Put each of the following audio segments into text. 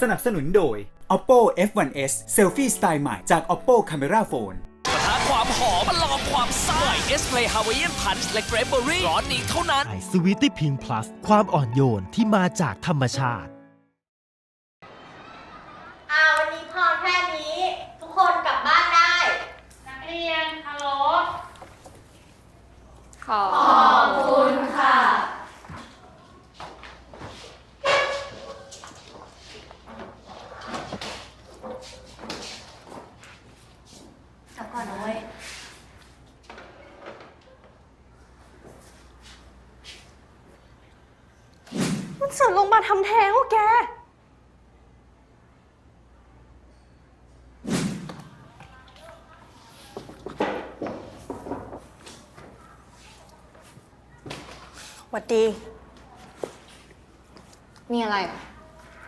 สนับสนุนโดย Oppo F1s Selfie สไตล์ใหม่จาก Oppo Camera Phone ปะทะความหอมมาลองความซ่าเอสเพลย์ฮาวายเอียนพันช์และเกรปเบอรี่ร้อนนี้เท่านั้น ไอสวีตี้พิงพลัสความอ่อนโยนที่มาจากธรรมชาติอ่าวันนี้พอแค่นี้ ทุกคนกลับบ้านได้ นักเรียนฮัลโหล ขอบคุณค่ะ กลับก่อนนะเว้ย มันเสือกลงมาทำแท้งวะแก หวัดดี มีอะไร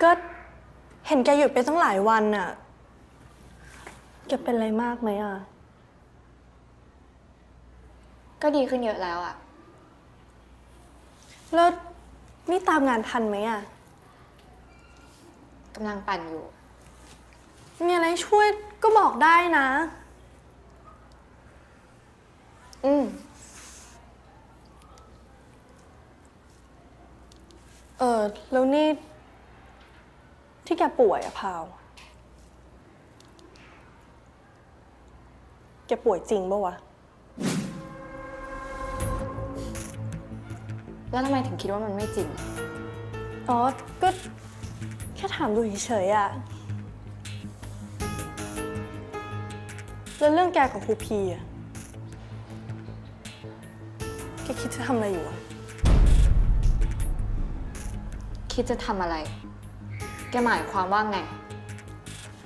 ก็เห็นแกหยุดไปตั้งหลายวันน่ะ แกเป็นอะไรมากไหมอะ ก็ดีขึ้นเยอะแล้วอะ แล้ว นี่ตามงานทันไหมอะกำลังปั่นอยู่ มีอะไรช่วยก็บอกได้นะ อืม เออ แล้วนี่ ที่แกป่วยอะพาว แกป่วยจริงปะวะ แล้วทำไมถึงคิดว่ามันไม่จริง อ๋อ ก็แค่ถามดูเฉยๆอะแล้วเรื่องแกกับครูพีอะแกคิดจะทำอะไรอยู่อะคิดจะทำอะไร แกหมายความว่าไง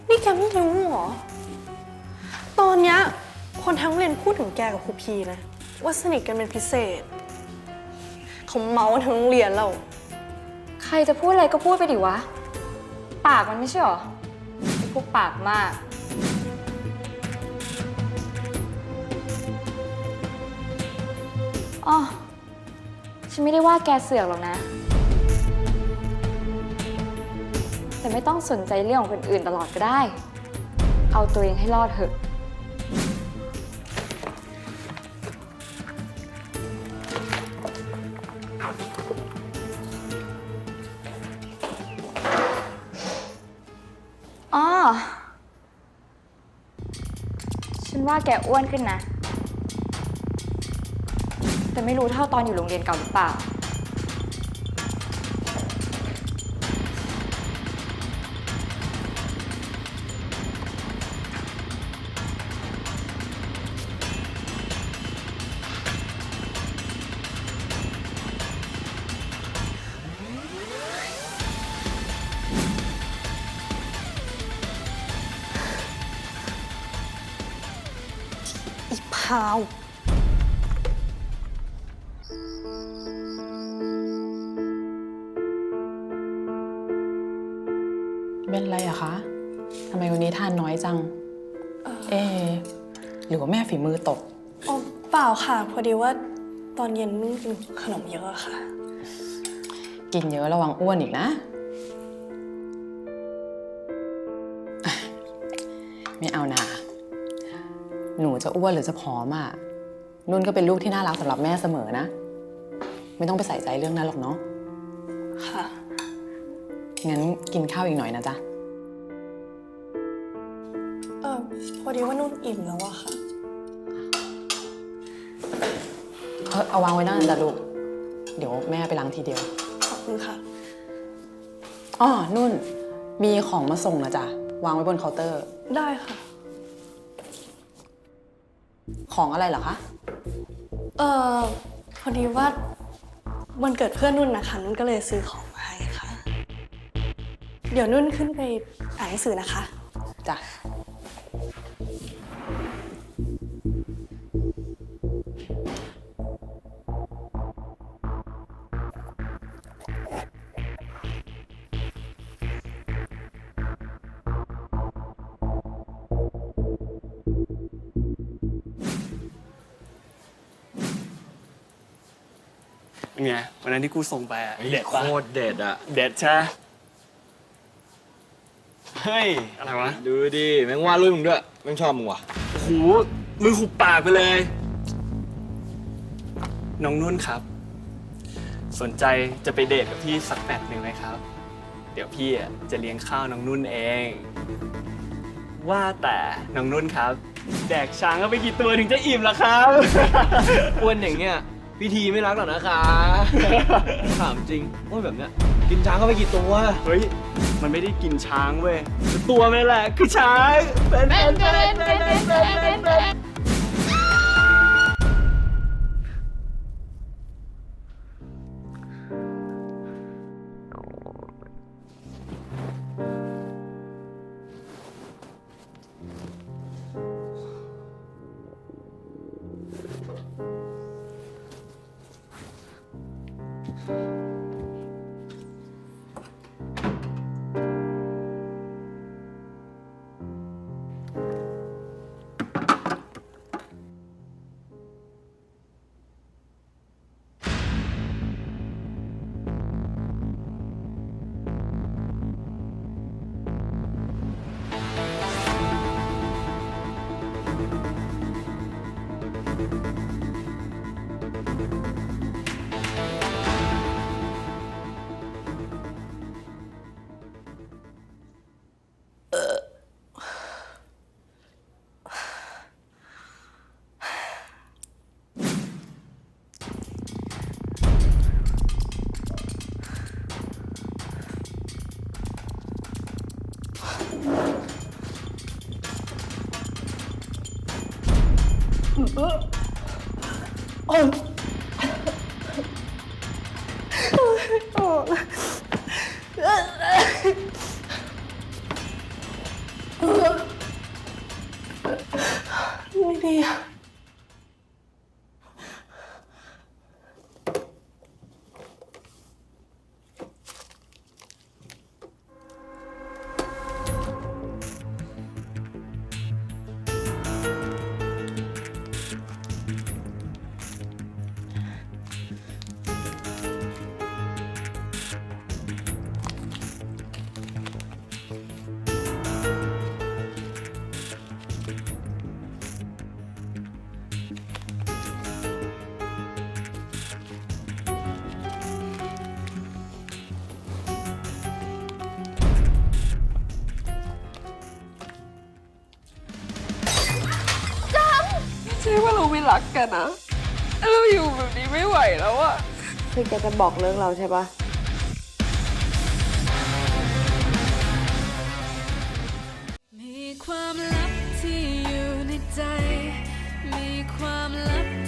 นี่แกไม่รู้เหรอ ตอนเนี้ยคนทั้งโรงเรียนพูดถึงแกกับครูพีนะ ว่าสนิทกันเป็นพิเศษ เขาเมาทั้งโรงเรียนแล้วใครจะพูดอะไรก็พูดไปดิวะ ปากมันไม่ใช่หรอไอ้พวกปากมาก อ๋อ ฉันไม่ได้ว่าแกเสือกหรอกนะ แต่ไม่ต้องสนใจเรื่องของคนอื่นตลอดก็ได้ เอาตัวเองให้รอดเถอะ ฉันว่าแกอ้วนขึ้นนะ แต่ไม่รู้เท่าตอนอยู่โรงเรียนเก่าหรือเปล่า อีพาว เป็นไรอะคะทำไมวันนี้ทานน้อยจัง เอะหรือว่าแม่ฝีมือตก อ๋อเปล่าค่ะ พอดีว่าตอนเย็นนุ่นกินขนมเยอะอะค่ะ กินเยอะระวังอ้วนอีกนะอะไม่เอานาหนู จะอ้วนหรือจะผอมอะนุ่นก็เป็นลูกที่น่ารักสำหรับแม่เสมอนะ ไม่ต้องไปใส่ใจเรื่องนั้นหรอกเนาะค่ะงั้นกินข้าวอีกหน่อยนะจ๊ะ เออพอดีว่านุ่นอิ่มแล้วอะค่ะ เอาเอาวางไว้นั่นนะจ๊ะลูก เดี๋ยวแม่ไปล้างทีเดียว ขอบคุณค่ะ อ๋อนุ่น มีของมาส่งนะจ๊ะ วางไว้บนเคาน์เตอร์ ได้ค่ะ ของอะไรเหรอคะ เออพอดีว่าวันเกิดเพื่อนนุ่นนะคะนุ่นก็เลยซื้อของมาให้ค่ะ เดี๋ยวนุ่นขึ้นไปอ่านหนังสือนะคะ จ้ะ เป็นไงวันนั้นที่กูส่งไปอะเด็ดโคปะตรเด็ดอะเด็ดใช่ไหมเฮ้ย อะไรวะดูดิแม่งวาดรูปมึงด้วยแม่งชอบมึงว่ะ โอ้โหมือขุบปากไปเลย น้องนุ่นครับ สนใจจะไปเดทกับพี่สักแมตช์หนึ่งไหมครับ เดี๋ยวพี่อะจะเลี้ยงข้าวน้องนุ่นเอง ว่าแต่น้องนุ่นครับ แดกช้างก็ไปกี่ตัวถึงจะอิ่มล่ะครับ อ้วนอย่างเงี้ย พิธีไม่รักหรอกนะคะ ถามจริงอ้วนแบบเนี้ยกินช้างเข้าไปกี่ตัว เฮ้ย มันไม่ได้กินช้างเว้ยแต่ตัวมันแหละคือช้าง เป็นเป็นเป็นเป็นเป็นเป็น เป็น ช่ว่าเราไม่รักกันนะเราอยู่แบบนี้ไม่ไหวแล้วอะคือแกจะบอกเรื่องเราใช่ปะมีความลับที่อยู่ในใจ มีความลับ